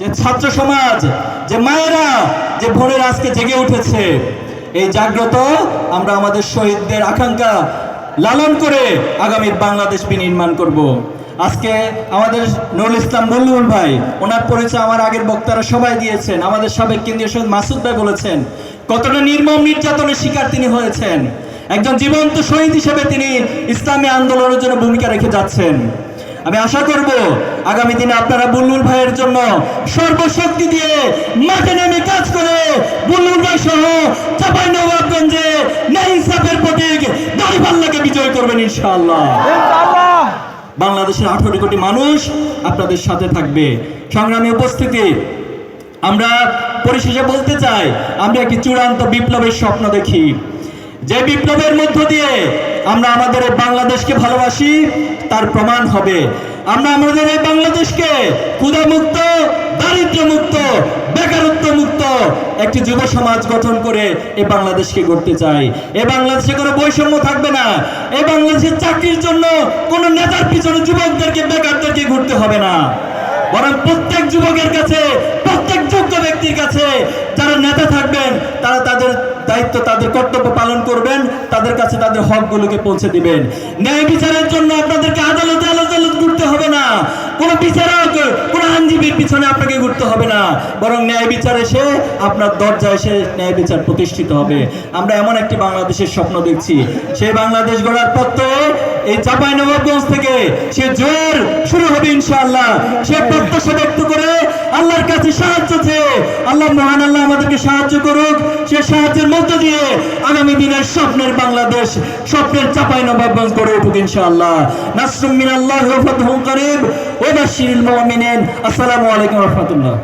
যে ছাত্র সমাজ, যে মায়েরা, যে ভোরের আজকে জেগে উঠেছে, এই জাগ্রত আমরা আমাদের শহীদদের আকাঙ্ক্ষা লালন করে আগামীর বাংলাদেশ বিনির্মাণ করব। আজকে আমাদের নুরুল ইসলাম বুলবুল ভাই, ওনার পরিচয় আমার আগের বক্তারা সবাই দিয়েছেন, আমাদের সাবেক কেন্দ্রীয় শহীদ মাসুদ ভাই বলেছেন, কতটা নির্মম নির্যাতনের শিকার তিনি হয়েছেন। একজন জীবন্ত শহীদ হিসেবে তিনি ইসলামী আন্দোলনের জন্য ভূমিকা রেখে যাচ্ছেন। আমি আশা করব আগামী দিনে আপনারা বুলবুল ভাইয়ের জন্য সর্বশক্তি দিয়ে মাঠে নেমে কাজ করে বুলবুল ভাই সহ চাপাই নবাবগঞ্জে ন্যায় ইনসাফের প্রতীক দাঁড়িপাল্লাকে বিজয় করবেন ইনশাআল্লাহ। বাংলাদেশের আঠারো কোটি মানুষ আপনাদের সাথে থাকবে। সংগ্রামী উপস্থিতি। আমরা পরিশেষে বলতে চাই আমরা একটি চূড়ান্ত বিপ্লবের স্বপ্ন দেখি। যে বিপ্লবের মধ্য দিয়ে আমরা আমাদের এই বাংলাদেশকে ভালোবাসি, তার প্রমাণ হবে। আমরা আমাদের এই বাংলাদেশকে ক্ষুধামুক্ত দারিদ্র মুক্ত বেকারত্ব মুক্ত একটি যুব সমাজ গঠন করে এই বাংলাদেশকে গড়তে চাই। এ বাংলাদেশে কোনো বৈষম্য থাকবে না। এ বাংলাদেশের চাকরির জন্য কোনো নেতার পিছনে যুবকদেরকে, বেকারদেরকে ঘুরতে হবে না। বরং প্রত্যেক যুবকের কাছে, প্রত্যেক যোগ্য ব্যক্তির কাছে যারা নেতা থাকবেন, তারা তাদের দায়িত্ব তাদের কর্তব্য পালন করবেন, তাদের কাছে তাদের হকগুলোকে পৌঁছে দিবেন। ন্যায় বিচারের জন্য আপনাদেরকে আদালতে আদালত ঘুরতে হবে না কোনো বিচারক আইনজীবীর পিছনে আপনাকে ঘুরতে হবে না। বরং ন্যায় বিচার এসে আপনার দরজায় এসে ন্যায় বিচার প্রতিষ্ঠিত হবে। আমরা এমন একটি বাংলাদেশের স্বপ্ন দেখছি। সেই বাংলাদেশ গড়ার তো এই চাপাই নবাবগঞ্জ থেকে সে জোর শুরু হবে ইনশাআল্লাহ। সে প্রত্যাশা ব্যক্ত করে আল্লাহর কাছে সাহায্য চেয়ে আল্লাহ মহান আল্লাহ আমাদেরকে সাহায্য করুক। সে সাহায্যের মধ্য দিয়ে আগামী দিনের স্বপ্নের বাংলাদেশ, স্বপ্নের চাপাই নবাবগঞ্জ গড়ে উঠুক ইনশাআল্লাহ। নাসরুম মিনাল্লাহ ফাতহুম করিব ওয়া বাশশিরিল মুমিনিন। আসসালামু আলাইকুম রাহমাতুল্লাহ।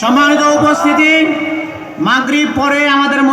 সম্মানিত উপস্থিতি মাগরিব পরে আমাদের